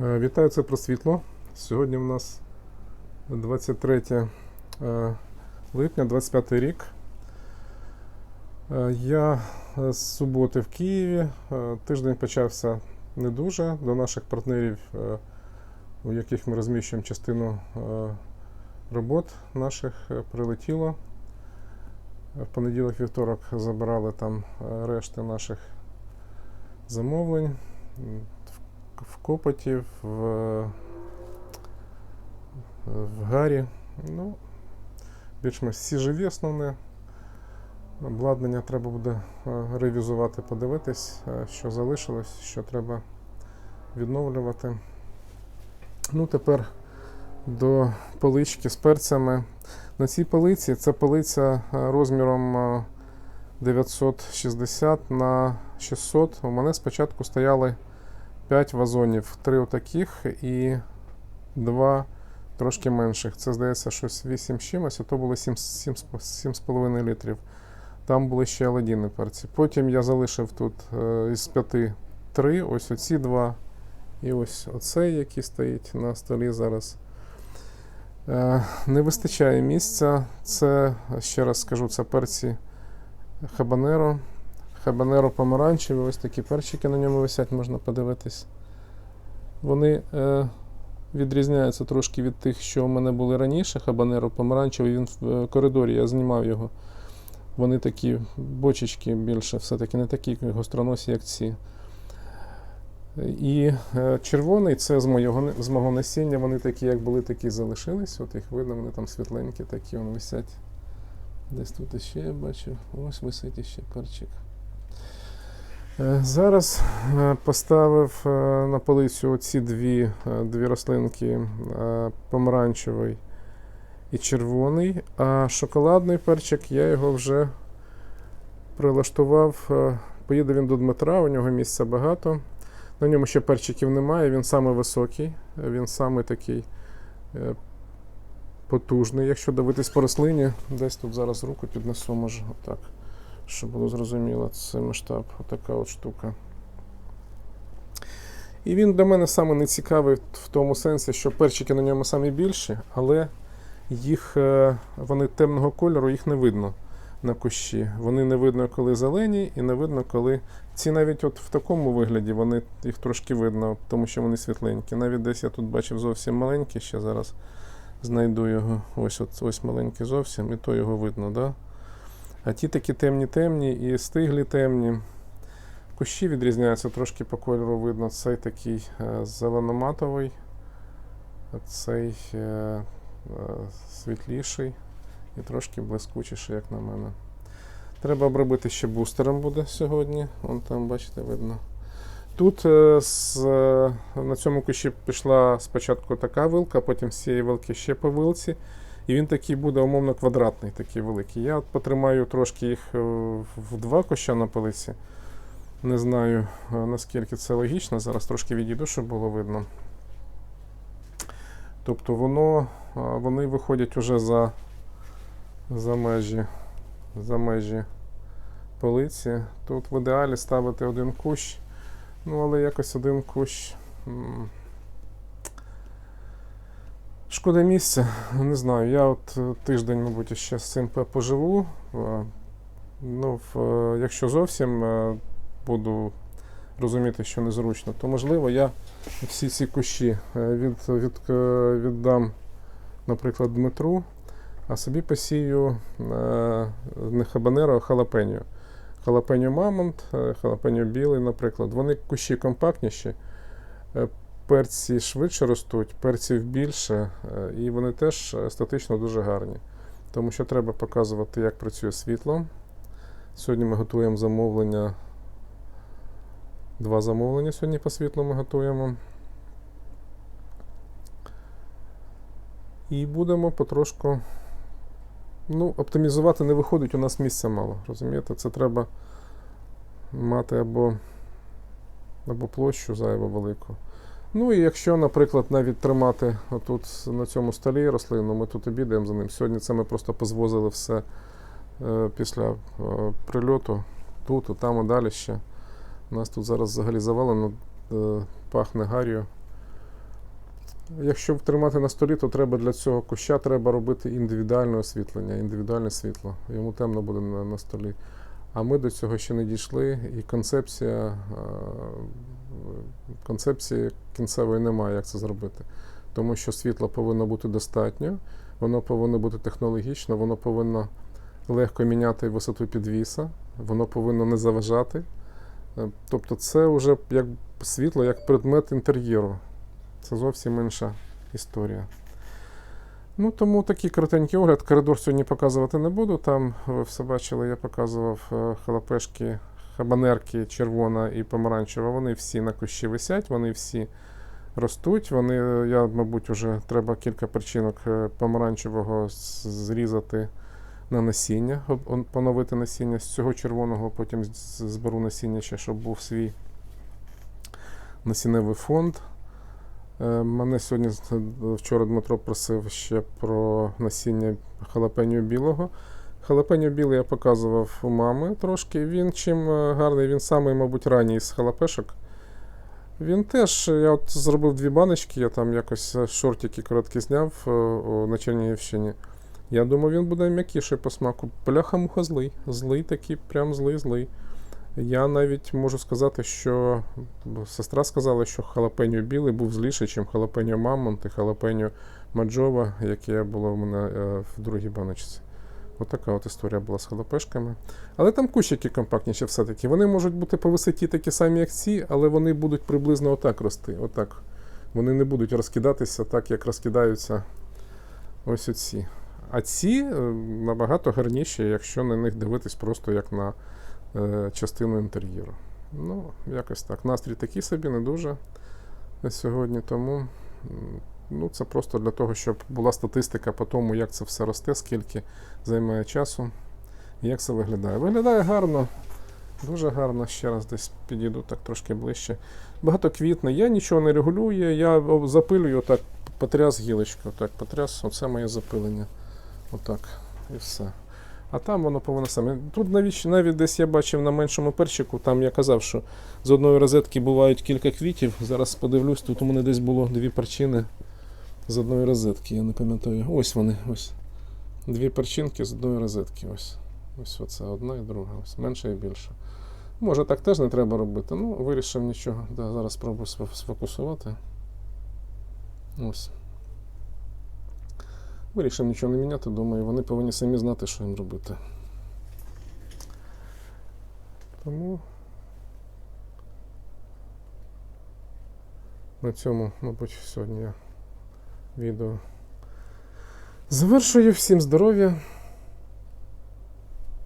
Е, Вітаю, це про світло. Сьогодні у нас 23 е, липня, 25 рік. Е, Я з суботи в Києві. Тиждень почався не дуже. До наших партнерів, у яких ми розміщуємо частину робот наших, прилетіло. В понеділок, вівторок забирали там решти наших замовлень. В Копоті, в, в Гарі. Ну, більш-менш всі живі основне. Обладнання треба буде е, ревізувати, подивитись, е, що залишилось, що треба відновлювати. Ну, тепер до полички з перцями. На цій полиці це полиця е, розміром е, 960 на 600. У мене спочатку стояли 5 вазонів, 3 отаких і 2 трошки менших. Це здається щось 8 з чимось, а то було 7,5 літрів. Там були ще оладіни перці. Потім я залишив тут е, із 5 3, ось оці два. І ось оцей, який стоїть на столі зараз. Е, не вистачає місця. Це, ще раз скажу, це перці хабанеро. Хабанеро помаранчеві, ось такі перчики на ньому висять, можна подивитись. Вони е, відрізняються трошки від тих, що у мене були раніше. Хабанеро помаранчевий, він в е, коридорі, я знімав його. Вони такі бочечки більше, все-таки не такі гостроносі, як ці. І е, червоний це з мого, з мого насіння. Вони такі, як були, такі залишились. От їх видно, вони там світленькі, такі вони висять. Десь тут іще я бачу. Ось висить іще перчик. Е, Зараз е, поставив е, на полицю ці дві, дві рослинки помаранчевий і червоний, а шоколадний перчик я його вже прилаштував. Поїде він до Дмитра, у нього місця багато. На ньому ще перчиків немає, він самий високий, він самий такий потужний. Якщо дивитись по рослині, десь тут зараз руку піднесу, може, отак, щоб було зрозуміло, це масштаб, отака от штука. І він для мене саме не цікавий в тому сенсі, що перчики на ньому самі більші, але їх, е, вони темного кольору, їх не видно на кущі. Вони не видно, коли зелені, і не видно, коли. Ці навіть от в такому вигляді вони їх трошки видно, тому що вони світленькі. Навіть десь я тут бачив зовсім маленький, ще зараз знайду його. Ось от, ось маленький зовсім, і то його видно, да? А ті такі темні-темні і стиглі темні. Кущі відрізняються трошки по кольору видно. Цей такий е, зеленоматовий, цей е, е, світліший і трошки блискучіший, як на мене. Треба обробити ще бустером буде сьогодні. Вон там, бачите, видно. Тут з, на цьому кущі пішла спочатку така вилка, потім з цієї вилки ще по вилці. І він такий буде умовно квадратний, такий великий. Я от потримаю трошки їх е, в два куща на полиці. Не знаю, е, наскільки це логічно. Зараз трошки відійду, щоб було видно. Тобто воно, е, вони виходять уже за, за межі за межі полиці. Тут в ідеалі ставити один кущ, ну але якось один кущ. Шкода місця, не знаю. Я от е, тиждень, мабуть, ще з цим поживу. Е, Ну, е, якщо зовсім буду розуміти, що незручно, то можливо я всі ці кущі від, від, віддам, наприклад, Дмитру, а собі посію не хабанеро, а халапеньо. Халапеньо мамонт, халапеньо білий, наприклад. Вони кущі компактніші, перці швидше ростуть, перців більше, е, і вони теж естетично дуже гарні. Тому що треба показувати, як працює світло. Сьогодні ми готуємо замовлення. Два замовлення сьогодні по світлу ми готуємо. І будемо потрошку. Ну, оптимізувати не виходить, у нас місця мало. Розумієте? Це треба мати або, або площу зайву велику. Ну і якщо, наприклад, навіть тримати отут на цьому столі рослину, ми тут обідаємо за ним. Сьогодні це ми просто позвозили все е, після е, прильоту. Тут, і там і далі ще. У нас тут зараз взагалі завалено, е, пахне гар'ю. Якщо тримати на столі, то треба для цього куща треба робити індивідуальне освітлення, індивідуальне світло. Йому темно буде на, на столі. А ми до цього ще не дійшли, і концепція, концепції кінцевої немає, як це зробити. Тому що світла повинно бути достатньо, воно повинно бути технологічно, воно повинно легко міняти висоту підвіса, воно повинно не заважати. Е, Тобто це вже як світло, як предмет інтер'єру. Це зовсім інша історія. Ну, тому такий коротенький огляд. Коридор сьогодні показувати не буду. Там ви все бачили, я показував е, халапешки, хабанерки, червона і помаранчева. Вони всі на кущі висять, вони всі ростуть. Вони, е, я, мабуть, вже треба кілька перчинок е, помаранчевого зрізати на насіння, поновити насіння. З цього червоного потім зберу насіння ще, щоб був свій насінневий фонд. Е, Мене сьогодні вчора Дмитро просив ще про насіння халапеньо білого. Халапеньо білий я показував у мами трошки. Він чим е, гарний, він самий, мабуть, ранній з халапешок. Він теж, я от зробив дві баночки, я там якось е, шортики короткі зняв е, на Чернігівщині. Я думаю, він буде м'якіший по смаку. Бляха-муха злий. Злий такий, прям злий-злий. Я навіть можу сказати, що сестра сказала, що халапеньо білий був зліший, ніж халапеньо мамонт і халапеньо маджова, яке було в мене в другій баночці. Отака от історія була з халапешками. Але там кущики компактніші все-таки. Вони можуть бути по висоті такі самі, як ці, але вони будуть приблизно отак рости. Отак. Вони не будуть розкидатися так, як розкидаються ось оці. А ці е, набагато гарніші, якщо на них дивитись просто як на е, частину інтер'єру. Ну, якось так. Настрій такий собі, не дуже на сьогодні, тому ну, це просто для того, щоб була статистика по тому, як це все росте, скільки займає часу і як це виглядає. Виглядає гарно, дуже гарно. Ще раз десь підійду так трошки ближче. Багато квітне. Я нічого не регулюю, я запилюю так, потряс гілочку, так, потряс, оце моє запилення. Отак. І все. А там воно повинно саме. Тут навіть, навіть десь я бачив на меншому перчику, там я казав, що з одної розетки бувають кілька квітів. Зараз подивлюсь, тут у мене десь було дві перчини з одної розетки, я не пам'ятаю. Ось вони, ось. Дві перчинки з одної розетки. Ось. Ось оце одна і друга. Ось менше і більше. Може так теж не треба робити. Ну, вирішив нічого. Да, зараз спробую сфокусувати. Ось. Вирішив нічого не міняти, думаю, вони повинні самі знати, що їм робити. Тому на цьому, мабуть, сьогодні я відео завершую. Всім здоров'я,